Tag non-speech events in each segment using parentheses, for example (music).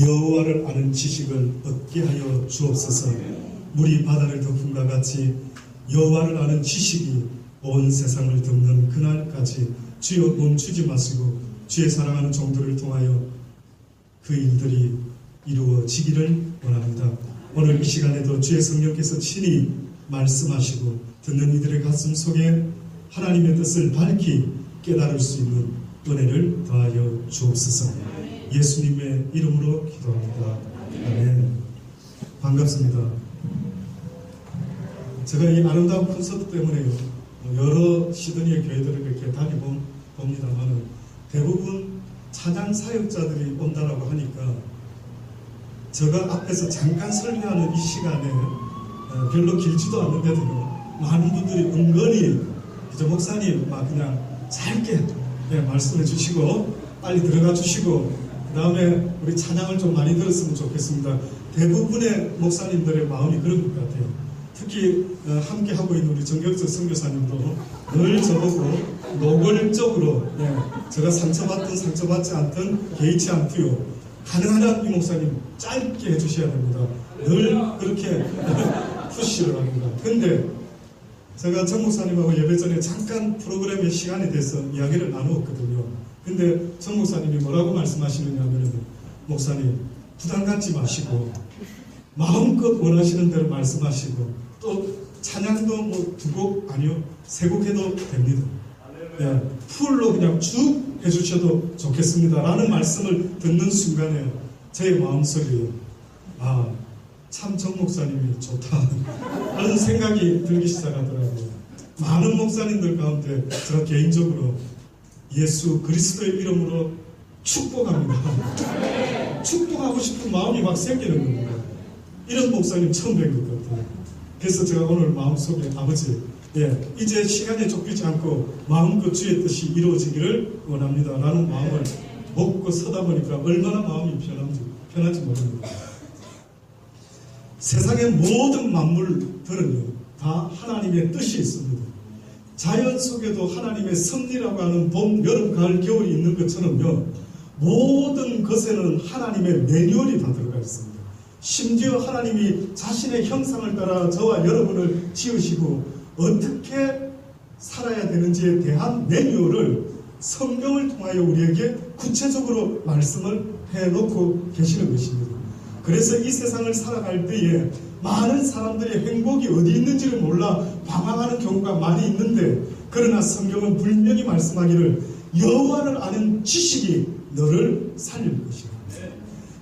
여호와를 아는 지식을 얻게 하여 주옵소서. 물이 바다를 덮음과 같이 여호와를 아는 지식이 온 세상을 덮는 그날까지 주여 멈추지 마시고 주의 사랑하는 종들을 통하여 그 일들이 이루어지기를 원합니다. 오늘 이 시간에도 주의 성령께서 친히 말씀하시고 듣는 이들의 가슴 속에 하나님의 뜻을 밝히 깨달을 수 있는 은혜를 더하여 주옵소서. 예수님의 이름으로 기도합니다. 아멘. 반갑습니다. 제가 이 아름다운 콘서트 때문에요. 여러 시드니의 교회들을 이렇게 다니봅니다만 대부분 찬양 사역자들이 온다라고 하니까 제가 앞에서 잠깐 설명하는 이 시간에 어, 별로 길지도 않는데도요. 많은 분들이 은근히 이제 목사님 막 그냥 짧게 네, 말씀해 주시고 빨리 들어가 주시고 그 다음에 우리 찬양을 좀 많이 들었으면 좋겠습니다. 대부분의 목사님들의 마음이 그런 것 같아요. 특히 어, 함께 하고 있는 우리 정경석 선교사님도 늘 저보고 노골적으로 네, 제가 상처받든 상처받지 않든 개의치 않고요. 가능하면 이 목사님 짧게 해주셔야 됩니다. 늘 그렇게 (laughs) 푸시를 합니다. 근데 제가 정 목사님하고 예배 전에 잠깐 프로그램의 시간에 대해서 이야기를 나누었거든요. 근데 정 목사님이 뭐라고 말씀하시느냐 하면 목사님 부담 갖지 마시고 마음껏 원하시는 대로 말씀하시고 또 찬양도 뭐 두 곡 아니요 세 곡 해도 됩니다. 예, 풀로 그냥 쭉 해주셔도 좋겠습니다. 라는 말씀을 듣는 순간에 제 마음속에 아, 참 정 목사님이 좋다. (laughs) 하는 생각이 들기 시작하더라고요. 많은 목사님들 가운데 제가 개인적으로 예수 그리스도의 이름으로 축복합니다. 축복하고 싶은 마음이 막 생기는 겁니다. 이런 목사님 처음 뵌 것 같아요. 그래서 제가 오늘 마음속에 아버지 예, 이제 시간에 쫓기지 않고 마음껏 주의 뜻이 이루어지기를 원합니다. 라는 마음을 먹고 서다 보니까 얼마나 마음이 편한지, 편한지 모릅니다. 세상의 모든 만물들은요, 다 하나님의 뜻이 있습니다. 자연 속에도 하나님의 섭리라고 하는 봄, 여름, 가을, 겨울이 있는 것처럼요, 모든 것에는 하나님의 매뉴얼이 다 들어가 있습니다. 심지어 하나님이 자신의 형상을 따라 저와 여러분을 지으시고 어떻게 살아야 되는지에 대한 매뉴얼을 성경을 통하여 우리에게 구체적으로 말씀을 해놓고 계시는 것입니다. 그래서 이 세상을 살아갈 때에 많은 사람들의 행복이 어디 있는지를 몰라 방황하는 경우가 많이 있는데 그러나 성경은 분명히 말씀하기를 여호와를 아는 지식이 너를 살릴 것이다.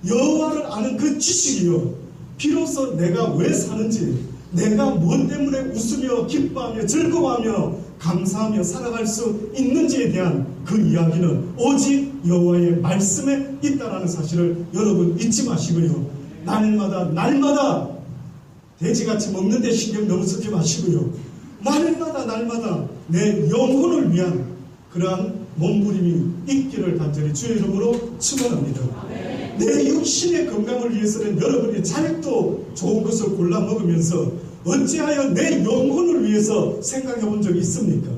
여호와를 아는 그 지식이요. 비로소 내가 왜 사는지, 내가 무엇 때문에 웃으며 기뻐하며 즐거워하며 감사하며 살아갈 수 있는지에 대한 그 이야기는 오직 여호와의 말씀에 있다라는 사실을 여러분 잊지 마시고요. 날마다 날마다 돼지같이 먹는데 신경 너무 쓰지 마시고요. 날마다 날마다 내 영혼을 위한 그러한 몸부림이 있기를 간절히 주의 이름으로 축원합니다. 내 육신의 건강을 위해서는 여러분이 잘도 좋은 것을 골라 먹으면서 어찌하여 내 영혼을 위해서 생각해 본 적이 있습니까?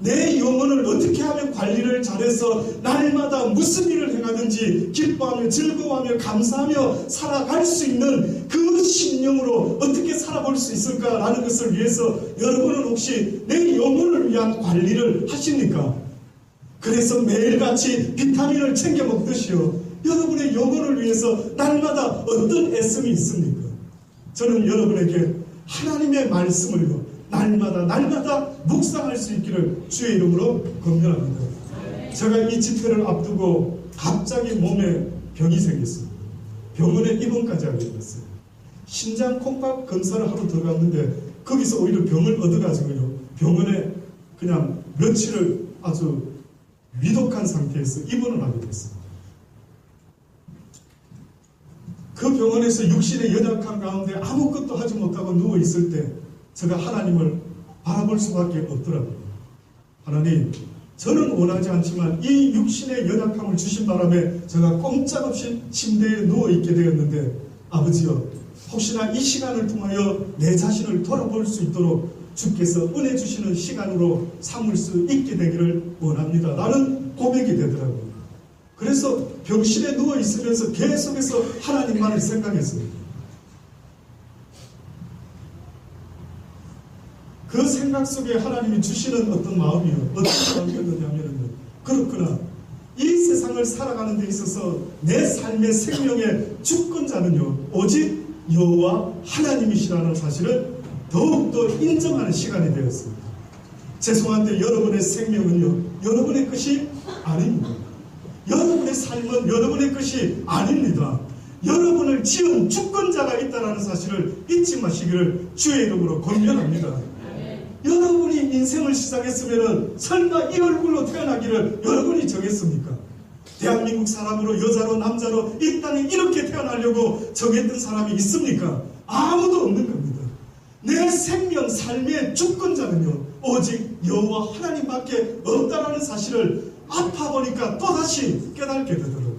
내 영혼을 어떻게 하면 관리를 잘해서 날마다 무슨 일을 행하든지 기뻐하며 즐거워하며 감사하며 살아갈 수 있는 그 심령으로 어떻게 살아볼 수 있을까라는 것을 위해서 여러분은 혹시 내 영혼을 위한 관리를 하십니까? 그래서 매일같이 비타민을 챙겨 먹듯이요. 여러분의 영혼을 위해서 날마다 어떤 애씀이 있습니까? 저는 여러분에게 하나님의 말씀을요. 날마다 날마다 묵상할 수 있기를 주의 이름으로 건면합니다. 제가 이 집회를 앞두고 갑자기 몸에 병이 생겼습니다. 병원에 입원까지 하게 됐어요. 신장 콩밥 검사를 하러 들어갔는데 거기서 오히려 병을 얻어가지고요. 병원에 그냥 며칠을 아주 위독한 상태에서 입원을 하게 됐습니다. 그 병원에서 육신의 연약한 가운데 아무것도 하지 못하고 누워 있을 때 제가 하나님을 바라볼 수밖에 없더라고요. 하나님, 저는 원하지 않지만 이 육신의 연약함을 주신 바람에 제가 꼼짝없이 침대에 누워 있게 되었는데 아버지여, 혹시나 이 시간을 통하여 내 자신을 돌아볼 수 있도록 주께서 은혜 주시는 시간으로 삼을 수 있게 되기를 원합니다. 라는 고백이 되더라고요. 그래서 병실에 누워 있으면서 계속해서 하나님만을 생각했어요. 그 생각 속에 하나님이 주시는 어떤 마음이요. 어떤 마음이었느냐면요. 그렇구나. 이 세상을 살아가는 데 있어서 내 삶의 생명의 주권자는요. 오직 여호와 하나님이시라는 사실을 더욱더 인정하는 시간이 되었습니다. 죄송한데 여러분의 생명은요. 여러분의 것이 아닙니다. 여러분의 삶은 여러분의 것이 아닙니다. 여러분을 지은 주권자가 있다는 사실을 잊지 마시기를 주의 이름으로 권면합니다. 여러분이 인생을 시작했으면 설마 이 얼굴로 태어나기를 여러분이 정했습니까? 대한민국 사람으로 여자로 남자로 이 땅에 이렇게 태어나려고 정했던 사람이 있습니까? 아무도 없는 겁니다. 내 생명 삶의 주권자는요 오직 여호와 하나님밖에 없다라는 사실을 아파 보니까 또 다시 깨닫게 되더라고요.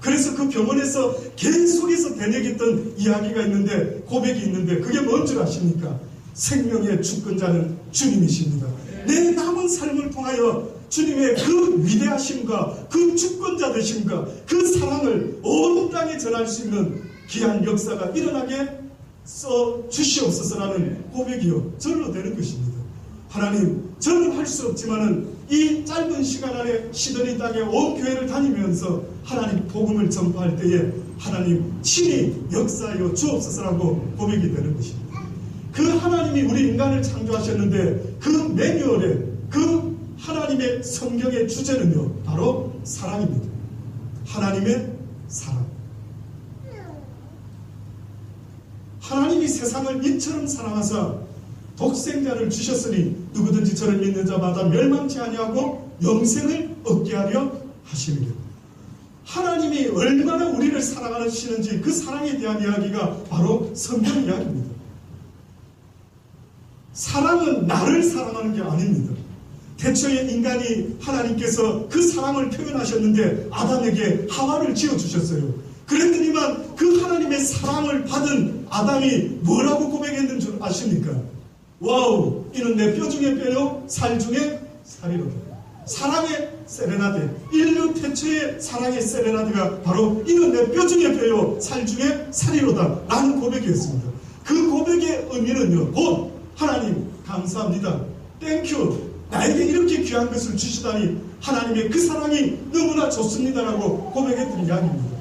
그래서 그 병원에서 계속해서 되뇌겼던 이야기가 있는데 고백이 있는데 그게 뭔 줄 아십니까? 생명의 주권자는 주님이십니다. 내 남은 삶을 통하여 주님의 그 위대하심과 그 주권자 되심과 그 사랑을 온 땅에 전할 수 있는 귀한 역사가 일어나게 써 주시옵소서라는 고백이요 절로 되는 것입니다. 하나님, 저는 할 수 없지만은 이 짧은 시간 안에 시드니 땅에 온 교회를 다니면서 하나님 복음을 전파할 때에 하나님 친히 역사하여 주옵소서라고 고백이 되는 것입니다. 그 하나님이 우리 인간을 창조하셨는데 그 매뉴얼에 그 하나님의 성경의 주제는요 바로 사랑입니다. 하나님의 사랑. 하나님이 세상을 이처럼 사랑하사 독생자를 주셨으니 누구든지 저를 믿는 자마다 멸망치 아니하고 영생을 얻게 하려 하시니라. 하나님이 얼마나 우리를 사랑하시는지 그 사랑에 대한 이야기가 바로 성경 이야기입니다. 사랑은 나를 사랑하는 게 아닙니다. 태초에 인간이 하나님께서 그 사랑을 표현하셨는데 아담에게 하와를 지어주셨어요. 그랬더니만 그 하나님의 사랑을 받은 아담이 뭐라고 고백했는 줄 아십니까? 와우, 이는 내 뼈 중에 뼈요, 살 중에 살이로다. 사랑의 세레나데, 인류 태초의 사랑의 세레나데가 바로 이는 내 뼈 중에 뼈요, 살 중에 살이로다. 라는 고백이었습니다. 그 고백의 의미는요, 곧 하나님 감사합니다. 땡큐. 나에게 이렇게 귀한 것을 주시다니 하나님의 그 사랑이 너무나 좋습니다라고 고백했던 이야기입니다.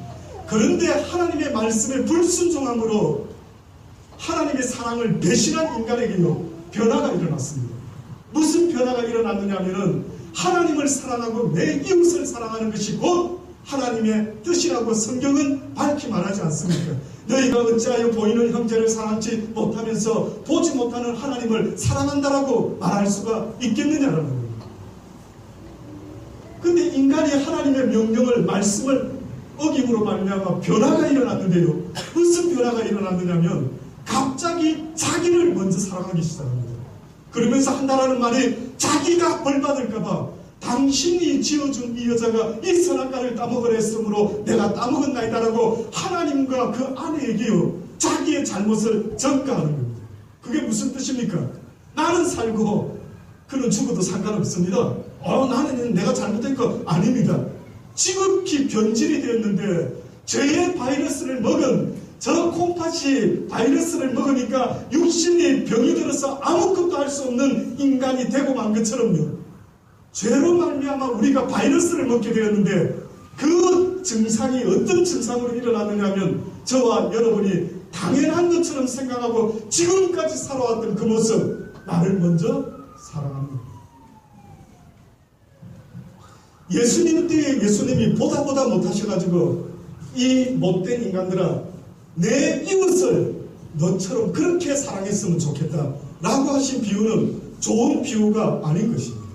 그런데 하나님의 말씀에 불순종함으로 하나님의 사랑을 배신한 인간에게요 변화가 일어났습니다. 무슨 변화가 일어났느냐면은 하나님을 사랑하고 내 이웃을 사랑하는 것이 곧 하나님의 뜻이라고 성경은 밝히 말하지 않습니까? 너희가 어찌하여 보이는 형제를 사랑하지 못하면서 보지 못하는 하나님을 사랑한다라고 말할 수가 있겠느냐라는 거예요. 근데 인간이 하나님의 명령을 말씀을 어김으로 말미암아 변화가 일어났는데요. 무슨 변화가 일어났느냐면 갑자기 자기를 먼저 사랑하기 시작합니다. 그러면서 한다라는 말이 자기가 벌 받을까봐 당신이 지어준 이 여자가 이 선악과를 따먹으려 했으므로 내가 따먹었나이다라고 하나님과 그 아내에게요 자기의 잘못을 전가하는 겁니다. 그게 무슨 뜻입니까? 나는 살고 그는 죽어도 상관없습니다. 어, 나는 내가 잘못된 거 아닙니다. 지극히 변질이 되었는데 죄의 바이러스를 먹은 저 콩팥이 바이러스를 먹으니까 육신이 병이 들어서 아무것도 할 수 없는 인간이 되고 만 것처럼요. 죄로 말미암아 우리가 바이러스를 먹게 되었는데 그 증상이 어떤 증상으로 일어나느냐면 저와 여러분이 당연한 것처럼 생각하고 지금까지 살아왔던 그 모습 나를 먼저 사랑합니다. 예수님 때에 예수님이 보다 보다 못하셔가지고 이 못된 인간들아 내 이웃을 너처럼 그렇게 사랑했으면 좋겠다 라고 하신 비유는 좋은 비유가 아닌 것입니다.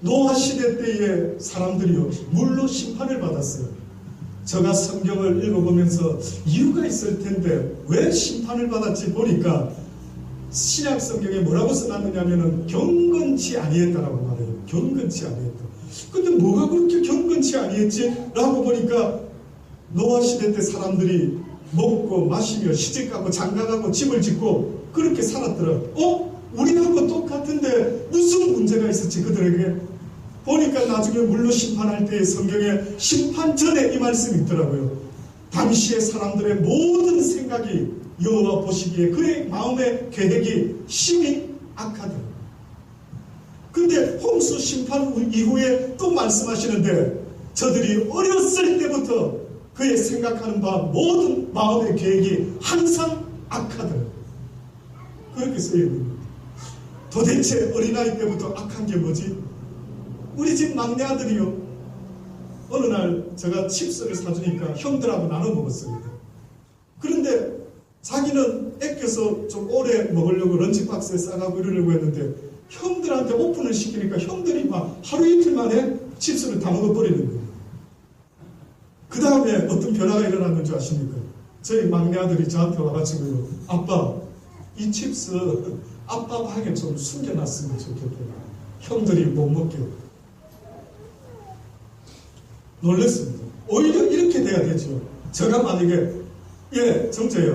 노아 시대 때의 사람들이요 물로 심판을 받았어요. 제가 성경을 읽어보면서 이유가 있을 텐데 왜 심판을 받았지 보니까 신약 성경에 뭐라고 써놨느냐면은 경건치 아니했다라고 말해요. 경건치 아니했다. 근데 뭐가 그렇게 경건치 아니했지? 라고 보니까 노아 시대 때 사람들이 먹고 마시며 시집가고 장가가고 집을 짓고 그렇게 살았더라. 어? 우리하고 똑같은데 무슨 문제가 있었지 그들에게? 보니까 나중에 물로 심판할 때 성경에 심판 전에 이 말씀이 있더라고요. 당시의 사람들의 모든 생각이 여호와 보시기에 그의 마음의 계획이 심히 악하다. 근데 홍수 심판 이후에 또 말씀하시는데 저들이 어렸을 때부터 그의 생각하는 바 모든 마음의 계획이 항상 악하다. 그렇게 쓰여 있는 겁니다. 도대체 어린아이 때부터 악한 게 뭐지? 우리 집 막내 아들이요. 어느 날 제가 칩스를 사주니까 형들하고 나눠 먹었습니다. 그런데 자기는 아껴서 좀 오래 먹으려고 런치 박스에 싸가고 이러려고 했는데 형들한테 오픈을 시키니까 형들이 막 하루 이틀 만에 칩스를 다 먹어버리는 거예요. 그 다음에 어떤 변화가 일어났는 줄 아십니까? 저희 막내 아들이 저한테 와가지고요. 아빠, 이 칩스 아빠 방에 좀 숨겨놨으면 좋겠다. 형들이 못 먹게. 놀랐습니다. 오히려 이렇게 돼야 되죠. 제가 만약에 예 정재야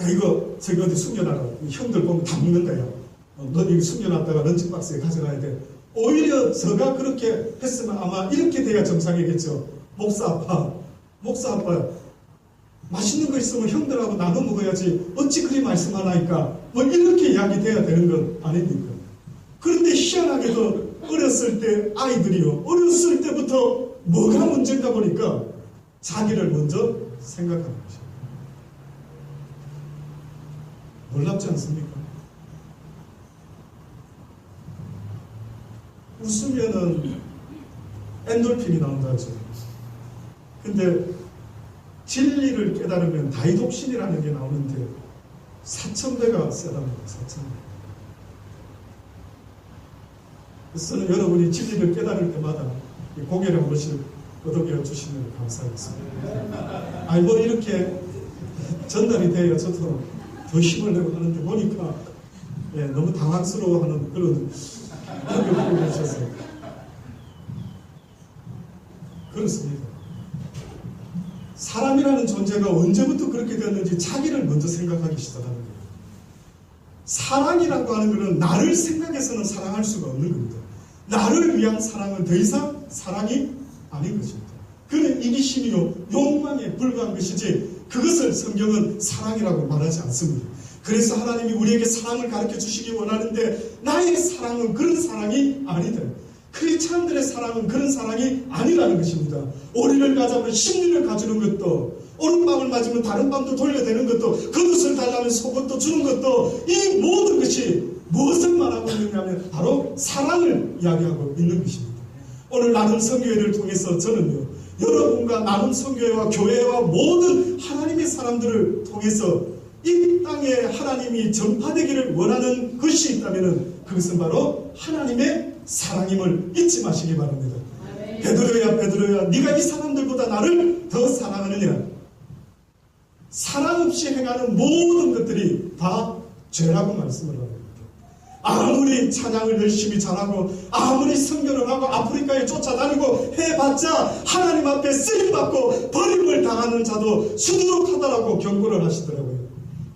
야 이거 저기 어디 숨겨놔라 형들 보면 다 먹는다 야. 어, 넌 이거 숨겨놨다가 런치 박스에 가져가야 돼. 오히려 제가 그렇게 했으면 아마 이렇게 돼야 정상이겠죠. 목사 아빠. 목사 아빠 맛있는 거 있으면 형들하고 나눠 먹어야지. 어찌 그리 말씀하나니까? 뭐 이렇게 이야기 돼야 되는 건 아닙니까? 그런데 희한하게도 어렸을 때 아이들이요. 어렸을 때부터 뭐가 문제인가 보니까 자기를 먼저 생각하는 것이에요. 놀랍지 않습니까? 웃으면은 엔돌핀이 나온다 하죠. 근데 진리를 깨달으면 다이독신이라는 게 나오는데 4천배가 세답니다. 4천배. 그래서 저는 여러분이 진리를 깨달을 때마다 이 고개를 한 번씩 끄덕여 주시면 감사하겠습니다. 아니 뭐 이렇게 전달이 돼야 저도 더 힘을 내고 하는데 보니까 예, 너무 당황스러워하는 그런 그런 계셔서 그렇습니다. 사람이라는 존재가 언제부터 그렇게 되었는지 자기를 먼저 생각하기 시작하는 거예요. 사랑이라고 하는 것은 나를 생각해서는 사랑할 수가 없는 겁니다. 나를 위한 사랑은 더 이상 사랑이 아닌 것입니다. 그는 이기심이요 욕망에 불과한 것이지 그것을 성경은 사랑이라고 말하지 않습니다. 그래서 하나님이 우리에게 사랑을 가르쳐 주시기 원하는데 나의 사랑은 그런 사랑이 아니다. 크리스찬들의 사랑은 그런 사랑이 아니라는 것입니다. 오리를 가자면 심리를 가지는 것도 오른밤을 맞으면 다른 밤도 돌려대는 것도 겉옷을 달라면 속옷도 주는 것도 이 모든 것이 무엇을 말하고 있느냐면 바로 사랑을 이야기하고 있는 것입니다. 오늘 나눔 성교회를 통해서 저는요 여러분과 나눔 성교회와 교회와 모든 하나님의 사람들을 통해서 이 땅에 하나님이 전파되기를 원하는 것이 있다면 그것은 바로 하나님의 사랑임을 잊지 마시기 바랍니다. 베드로야 베드로야 네가 이 사람들보다 나를 더 사랑하느냐 사랑 없이 행하는 모든 것들이 다 죄라고 말씀을 합니다. 아무리 찬양을 열심히 잘하고 아무리 성교를 하고 아프리카에 쫓아다니고 해봤자 하나님 앞에 쓰임받고 버림을 당하는 자도 수두룩하다라고 경고를 하시더라고요.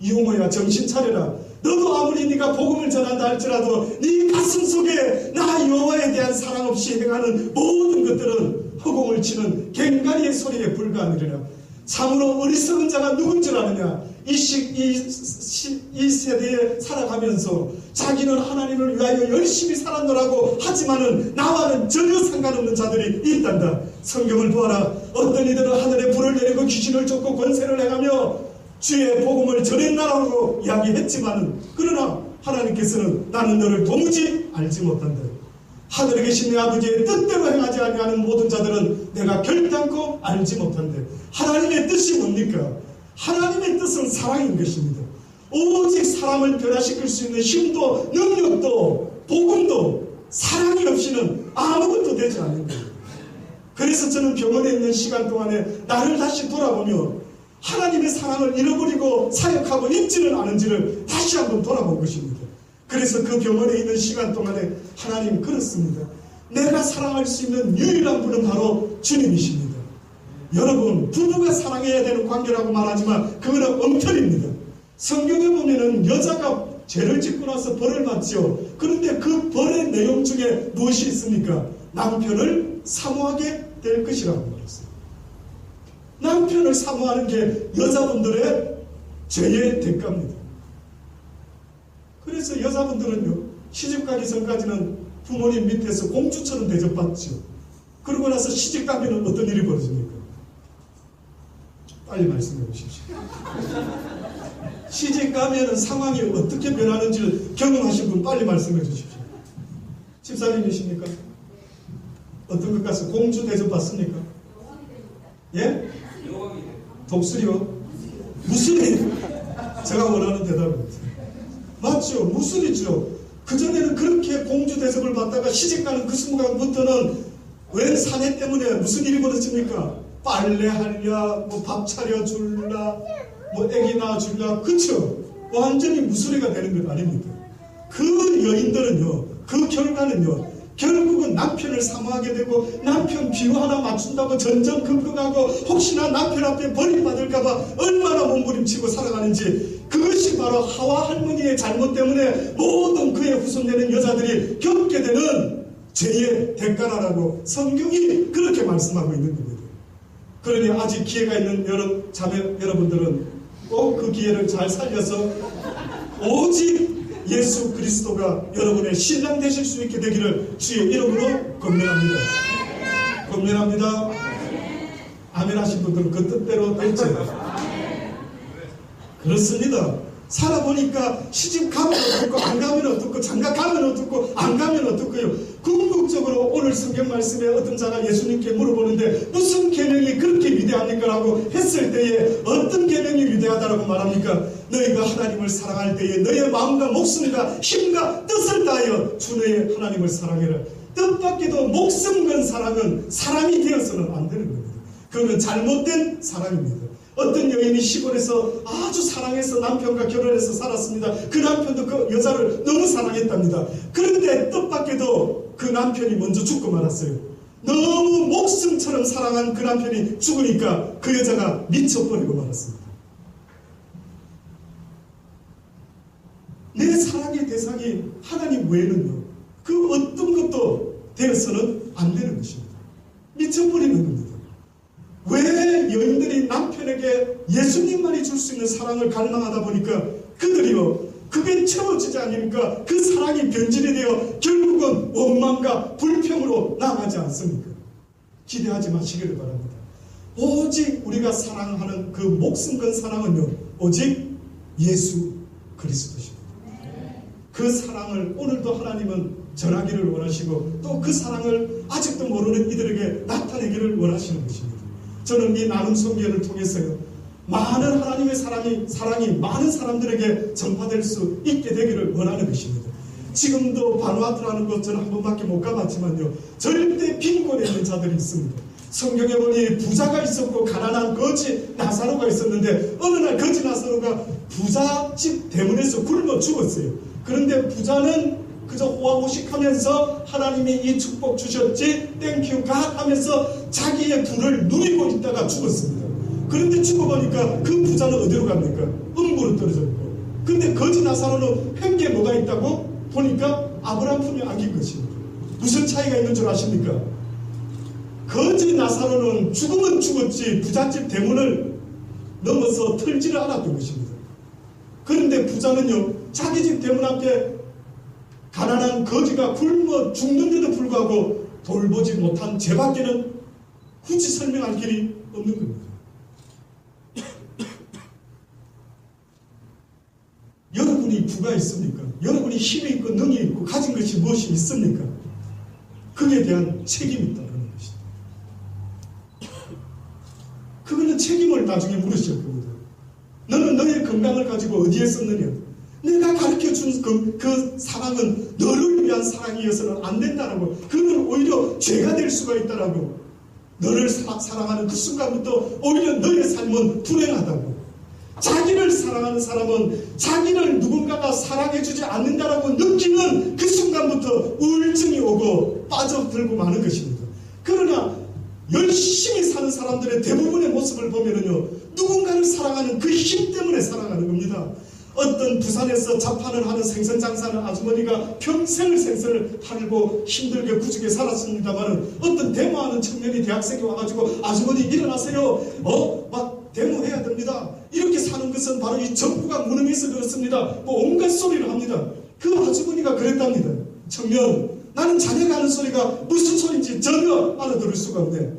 이호모야 정신 차려라. 너도 아무리 네가 복음을 전한다 할지라도 네 가슴 속에 나 여호와에 대한 사랑 없이 행하는 모든 것들은 허공을 치는 갱가리의 소리에 불과하느니라. 참으로 어리석은 자가 누군 줄 아느냐? 이, 시, 이, 시, 이 세대에 살아가면서 자기는 하나님을 위하여 열심히 살았노라고 하지만은 나와는 전혀 상관없는 자들이 있단다. 성경을 보아라. 어떤 이들은 하늘에 불을 내리고 귀신을 쫓고 권세를 행하며 주의 복음을 전했나라고 이야기했지만은 그러나 하나님께서는 나는 너를 도무지 알지 못한다. 하늘에 계신 내 아버지의 뜻대로 행하지 아니하는 모든 자들은 내가 결단코 알지 못한데 하나님의 뜻이 뭡니까? 하나님의 뜻은 사랑인 것입니다. 오직 사람을 변화시킬 수 있는 힘도 능력도 복음도 사랑이 없이는 아무것도 되지 않는 거예요. 그래서 저는 병원에 있는 시간 동안에 나를 다시 돌아보며 하나님의 사랑을 잃어버리고 사역하고 있지는 않은지를 다시 한번 돌아본 것입니다. 그래서 그 병원에 있는 시간 동안에 하나님 그렇습니다. 내가 사랑할 수 있는 유일한 분은 바로 주님이십니다. 여러분 부부가 사랑해야 되는 관계라고 말하지만 그거는 엉터리입니다. 성경에 보면은 여자가 죄를 짓고 나서 벌을 받죠. 그런데 그 벌의 내용 중에 무엇이 있습니까? 남편을 사모하게 될 것이라고 말했어요. 남편을 사모하는 게 여자분들의 죄의 대가입니다. 그래서 여자분들은요, 시집가기 전까지는 부모님 밑에서 공주처럼 대접받죠. 그러고 나서 시집가면은 어떤 일이 벌어집니까? 빨리 말씀해 보십시오. 시집 가면은 상황이 어떻게 변하는지를 경험하신 분 빨리 말씀해 주십시오. 집사님이십니까? 어떤 것 같습니까? 공주 대접 받습니까? 예? 독수리요? 무술이 제가 원하는 대답입니다. 맞죠? 무술이죠. 그전에는 그렇게 공주 대접을 받다가 시집가는 그 순간부터는 웬 사내 때문에 무슨 일이 벌어집니까? 빨래하랴, 뭐 밥 차려줄라, 뭐 애기 낳아줄라, 그쵸? 완전히 무술이가 되는 것 아닙니까? 그 여인들은요, 그 결과는요, 결국은 남편을 사모하게 되고 남편 비유 하나 맞춘다고 전전긍긍하고 혹시나 남편 앞에 버림받을까봐 얼마나 몸부림치고 살아가는지 그것이 바로 하와 할머니의 잘못 때문에 모든 그의 후손되는 여자들이 겪게 되는 죄의 대가라라고 성경이 그렇게 말씀하고 있는 겁니다. 그러니 아직 기회가 있는 여러 자매 여러분들은 꼭 그 기회를 잘 살려서 오직 예수 그리스도가 여러분의 신랑 되실 수 있게 되기를 주의 이름으로 건면합니다. 건면합니다. 아멘 하신 분들은 그 뜻대로 됐죠. 그렇습니다. 살아보니까 시집 가면 어떻고 안 가면 어떻고 장가 가면 어떻고 안 가면 어떻고요. 궁극적으로 오늘 성경 말씀에 어떤 자가 예수님께 물어보는데 무슨 계명이 그렇게 위대합니까? 라고 했을 때에 어떤 계명이 위대하다라고 말합니까? 너희가 하나님을 사랑할 때에 너의 마음과 목숨과 힘과 뜻을 다하여 주 너의 하나님을 사랑해라. 뜻밖에도 목숨 건 사랑은 사람이 되어서는 안 되는 겁니다. 그거는 잘못된 사랑입니다. 어떤 여인이 시골에서 아주 사랑해서 남편과 결혼해서 살았습니다. 그 남편도 그 여자를 너무 사랑했답니다. 그런데 뜻밖에도 그 남편이 먼저 죽고 말았어요. 너무 목숨처럼 사랑한 그 남편이 죽으니까 그 여자가 미쳐버리고 말았습니다. 내 사랑의 대상이 하나님 외에는요, 그 어떤 것도 되어서는 안 되는 것입니다. 미쳐버리는 겁니다. 왜 여인들이 남편에게 예수님만이 줄 수 있는 사랑을 갈망하다 보니까 그들이요 채워지지 않으니까 그 사랑이 변질이 되어 결국은 원망과 불평으로 나가지 않습니까? 기대하지 마시기를 바랍니다. 오직 우리가 사랑하는 그 목숨 건 사랑은요 오직 예수 그리스도십니다. 그 사랑을 오늘도 하나님은 전하기를 원하시고 또 그 사랑을 아직도 모르는 이들에게 나타내기를 원하시는 것입니다. 저는 이 나눔 성경을 통해서요. 많은 하나님의 사랑이, 사랑이 많은 사람들에게 전파될 수 있게 되기를 원하는 것입니다. 지금도 바누아투라는 곳 저는 한 번밖에 못 가봤지만요. 절대 빈곤에 있는 자들이 있습니다. 성경에 보니 부자가 있었고 가난한 거지 나사로가 있었는데 어느 날 거지 나사로가 부자집 대문에서 굶어 죽었어요. 그런데 부자는 그저 호화호식하면서 하나님이 이 축복 주셨지 땡큐 갓 하면서 자기의 부를 누리고 있다가 죽었습니다. 그런데 죽어보니까 그 부자는 어디로 갑니까? 음부로 떨어졌고 근데 거지 나사로는 횡게 뭐가 있다고 보니까 아브라함 품에 안긴 것입니다. 무슨 차이가 있는 줄 아십니까? 거지 나사로는 죽으면 죽었지 부잣집 대문을 넘어서 털지를 않았던 것입니다. 그런데 부자는요 자기 집 대문 앞에 가난한 거지가 굶어 죽는데도 불구하고 돌보지 못한 죄밖에는 굳이 설명할 길이 없는 겁니다. 부가 있습니까? 여러분이 힘이 있고 능이 있고 가진 것이 무엇이 있습니까? 그에 대한 책임이 있다는 것입니다. 그거는 책임을 나중에 물으실 겁니다. 너는 너의 건강을 가지고 어디에 썼느냐? 내가 가르쳐 준 그, 그 사랑은 너를 위한 사랑이어서는 안 된다라고. 그는 오히려 죄가 될 수가 있다라고. 너를 사, 사랑하는 그 순간부터 오히려 너의 삶은 불행하다고. 자기를 사랑하는 사람은 자기를 누군가가 사랑해주지 않는다라고 느끼는 그 순간부터 우울증이 오고 빠져들고 마는 것입니다. 그러나 열심히 사는 사람들의 대부분의 모습을 보면은요, 누군가를 사랑하는 그 힘 때문에 살아가는 겁니다. 어떤 부산에서 자판을 하는 생선 장사하는 아주머니가 평생을 생선을 팔고 힘들게 구죽게 살았습니다만 어떤 데모하는 청년이 대학생이 와가지고 아주머니 일어나세요. 어? 막 데모해야 됩니다. 이렇게 사는 것은 바로 이 정부가 무능해서 그렇습니다. 뭐 온갖 소리를 합니다. 그 아주머니가 그랬답니다. 청년, 나는 자네가 하는 소리가 무슨 소리인지 전혀 알아들을 수가 없네.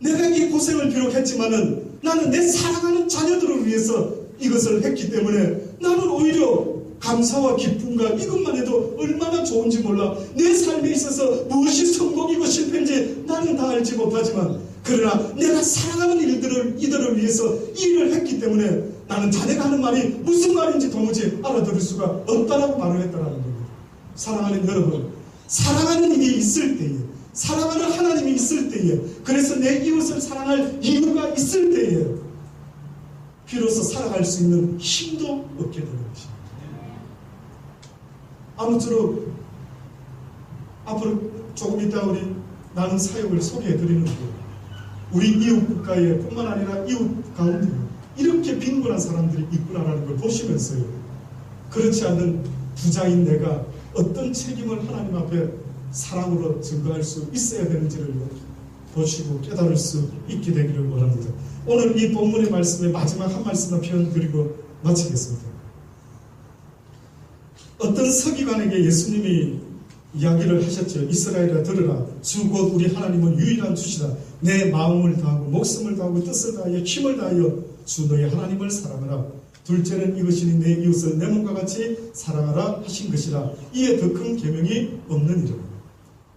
내가 이 고생을 비록 했지만은 나는 내 사랑하는 자녀들을 위해서 이것을 했기 때문에 나는 오히려 감사와 기쁨과 이것만 해도 얼마나 좋은지 몰라. 내 삶에 있어서 무엇이 성공이고 실패인지 나는 다 알지 못하지만 그러나 내가 사랑하는 일들을 이들을 위해서 이 일을 했기 때문에 나는 자네가 하는 말이 무슨 말인지 도무지 알아들을 수가 없다라고 말을 했다라는 겁니다. 사랑하는 여러분, 사랑하는 일이 있을 때에, 사랑하는 하나님이 있을 때에, 그래서 내 이웃을 사랑할 이유가 있을 때에, 비로소 살아갈 수 있는 힘도 얻게 되는 것입니다. 아무쪼록 앞으로 조금 이따 우리 나는 사역을 소개해 드리는데 우리 이웃 국가에 뿐만 아니라 이웃 가운데 이렇게 빈곤한 사람들이 있구나라는 걸 보시면서요. 그렇지 않는 부자인 내가 어떤 책임을 하나님 앞에 사랑으로 증거할 수 있어야 되는지를 보시고 깨달을 수 있게 되기를 원합니다. 오늘 이 본문의 말씀의 마지막 한 말씀만 표현 드리고 마치겠습니다. 어떤 서기관에게 예수님이 이야기를 하셨죠. 이스라엘아 들으라. 주곧 우리 하나님은 유일한 주시다. 내 마음을 다하고 목숨을 다하고 뜻을 다하여 힘을 다하여 주 너의 하나님을 사랑하라. 둘째는 이것이니 내 이웃을 내 몸과 같이 사랑하라 하신 것이라. 이에 더 큰 계명이 없느니라.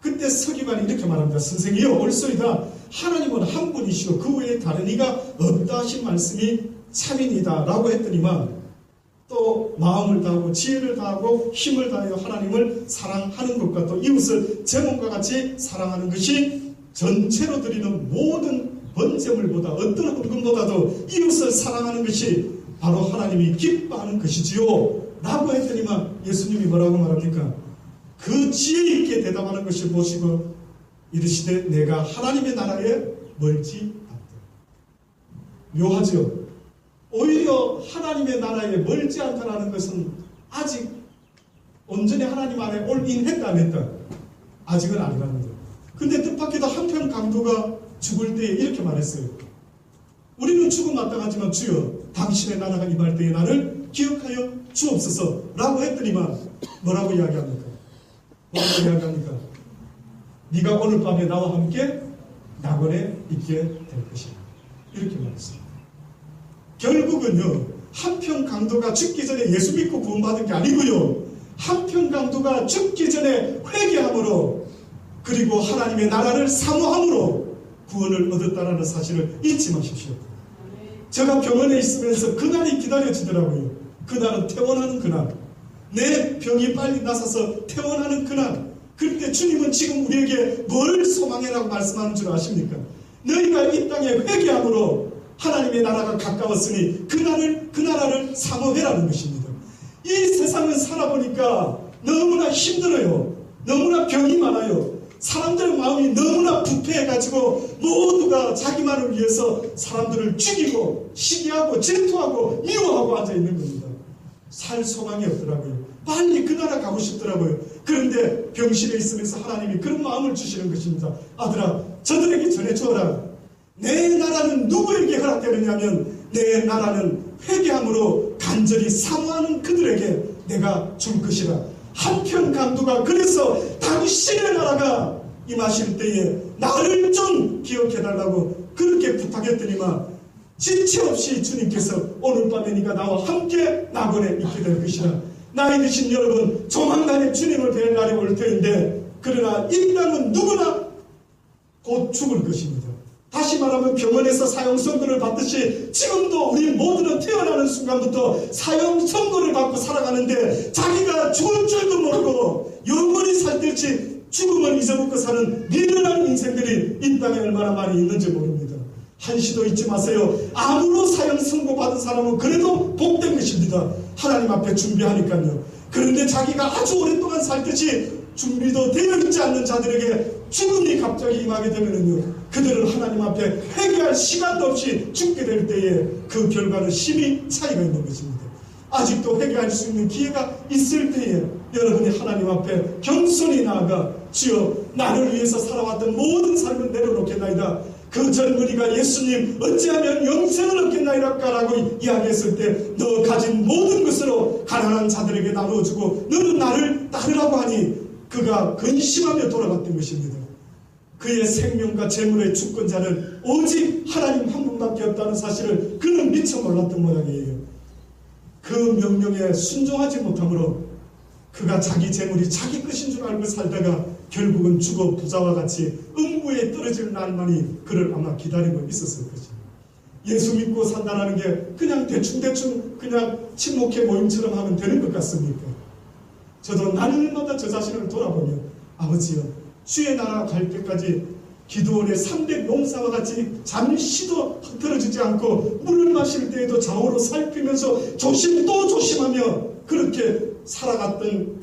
그때 서기관이 이렇게 말합니다. 선생이여 옳소이다. 하나님은 한 분이시오. 그 외에 다른 이가 없다 하신 말씀이 참이니다. 라고 했더니만 또 마음을 다하고 지혜를 다하고 힘을 다하여 하나님을 사랑하는 것과 또 이웃을 제 몸과 같이 사랑하는 것이 전체로 드리는 모든 번제물보다 어떤 헌금보다도 이웃을 사랑하는 것이 바로 하나님이 기뻐하는 것이지요. 라고 했더니만 예수님이 뭐라고 말합니까? 그 지혜 있게 대답하는 것을 보시고 이르시되 내가 하나님의 나라에 멀지 않다. 묘하죠. 오히려 하나님의 나라에 멀지 않다라는 것은 아직 온전히 하나님 안에 올인했다 안 했다 아직은 아니라는. 근데 뜻밖에도 한편 강도가 죽을 때에 이렇게 말했어요. 우리는 죽음 마땅하지만 주여 당신의 나라가 임할 때에 나를 기억하여 주옵소서 라고 했더니만 뭐라고 이야기합니까? 뭐라고 이야기합니까? 네가 오늘 밤에 나와 함께 낙원에 있게 될 것이다. 이렇게 말했어요. 결국은요, 한편 강도가 죽기 전에 예수 믿고 구원받은 게 아니고요, 한편 강도가 죽기 전에 회개함으로, 그리고 하나님의 나라를 사모함으로 구원을 얻었다는 사실을 잊지 마십시오. 제가 병원에 있으면서 그날이 기다려지더라고요. 그날은 퇴원하는 그날. 내 병이 빨리 나서서 퇴원하는 그날. 그런데 주님은 지금 우리에게 뭘 소망해라고 말씀하는 줄 아십니까? 너희가 이 땅에 회개함으로 하나님의 나라가 가까웠으니 그 나라를, 그 나라를 사모해라는 것입니다. 이 세상을 살아보니까 너무나 힘들어요. 너무나 병이 많아요. 사람들의 마음이 너무나 부패해가지고 모두가 자기만을 위해서 사람들을 죽이고 시기하고 질투하고 미워하고 앉아있는 겁니다. 살 소망이 없더라고요. 빨리 그 나라 가고 싶더라고요. 그런데 병실에 있으면서 하나님이 그런 마음을 주시는 것입니다. 아들아, 저들에게 전해주어라. 내 나라는 누구에게 허락되느냐면 내 나라는 회개함으로 간절히 사모하는 그들에게 내가 줄 것이라. 한편 강도가 그래서 당신의 나라가 임하실 때에 나를 좀 기억해달라고 그렇게 부탁했더니만 지체 없이 주님께서 오늘 밤에 네가 나와 함께 낙원에 있게 될 것이라. 나이 드신 여러분 조만간에 주님을 뵐 날이 올 터인데 그러나 이 땅은 누구나 곧 죽을 것입니다. 다시 말하면 병원에서 사형 선고를 받듯이 지금도 우리 모두는 태어나는 순간부터 사형 선고를 받고 살아가는데 자기가 죽을 줄도 모르고 영원히 살뜰지 죽음을 잊어먹고 사는 미련한 인생들이 이 땅에 얼마나 많이 있는지 모릅니다. 한시도 잊지 마세요. 아무로 사형 선고 받은 사람은 그래도 복된 것입니다. 하나님 앞에 준비하니까요. 그런데 자기가 아주 오랫동안 살듯이 준비도 되어 있지 않는 자들에게 죽음이 갑자기 임하게 되면은요, 그들은 하나님 앞에 회개할 시간도 없이 죽게 될 때에 그 결과는 심히 차이가 있는 것입니다. 아직도 회개할 수 있는 기회가 있을 때에 여러분이 하나님 앞에 겸손히 나아가 주여 나를 위해서 살아왔던 모든 삶을 내려놓겠나이다. 그 젊은이가 예수님 어찌하면 영생을 얻겠나이라까라고 이야기했을 때 너 가진 모든 것으로 가난한 자들에게 나누어주고 너는 나를 따르라고 하니 그가 근심하며 돌아갔던 것입니다. 그의 생명과 재물의 주권자는 오직 하나님 한 분밖에 없다는 사실을 그는 미처 몰랐던 모양이에요. 그 명령에 순종하지 못함으로 그가 자기 재물이 자기 것인 줄 알고 살다가 결국은 죽어 부자와 같이 음부에 떨어질 날만이 그를 아마 기다리고 있었을 것입니다. 예수 믿고 산다는 게 그냥 대충대충 그냥 친목회 모임처럼 하면 되는 것 같습니까? 저도 날마다 저 자신을 돌아보며 아버지여 주의 나라 갈 때까지 기도원의 300 농사와 같이 잠시도 흐트러지지 않고 물을 마실 때에도 좌우로 살피면서 조심 또 조심하며 그렇게 살아갔던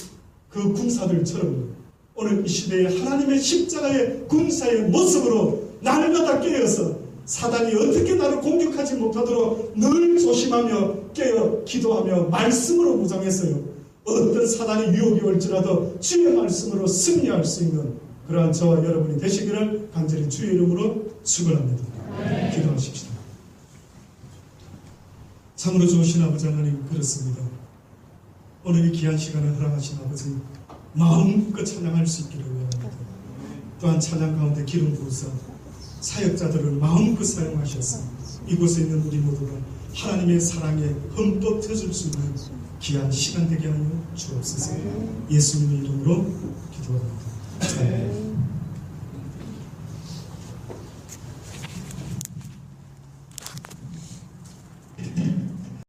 그 군사들처럼 오늘 이 시대에 하나님의 십자가의 군사의 모습으로 날마다 깨어서 사단이 어떻게 나를 공격하지 못하도록 늘 조심하며 깨어 기도하며 말씀으로 무장했어요. 어떤 사단이 유혹이 올지라도 주의 말씀으로 승리할 수 있는 그러한 저와 여러분이 되시기를 간절히 주의 이름으로 축원합니다. 기도하십시다. 참으로 좋으신 아버지 하나님 그렇습니다. 오늘 이 귀한 시간을 허락하신 아버지 마음껏 찬양할 수 있기를 원합니다. 또한 찬양 가운데 기름 부으사 사역자들을 마음껏 사용하셔서 이곳에 있는 우리 모두가 하나님의 사랑에 흠뻑 터질 수 있는 귀한 시간 되게 하여 주옵소서 예수님의 이름으로 기도합니다.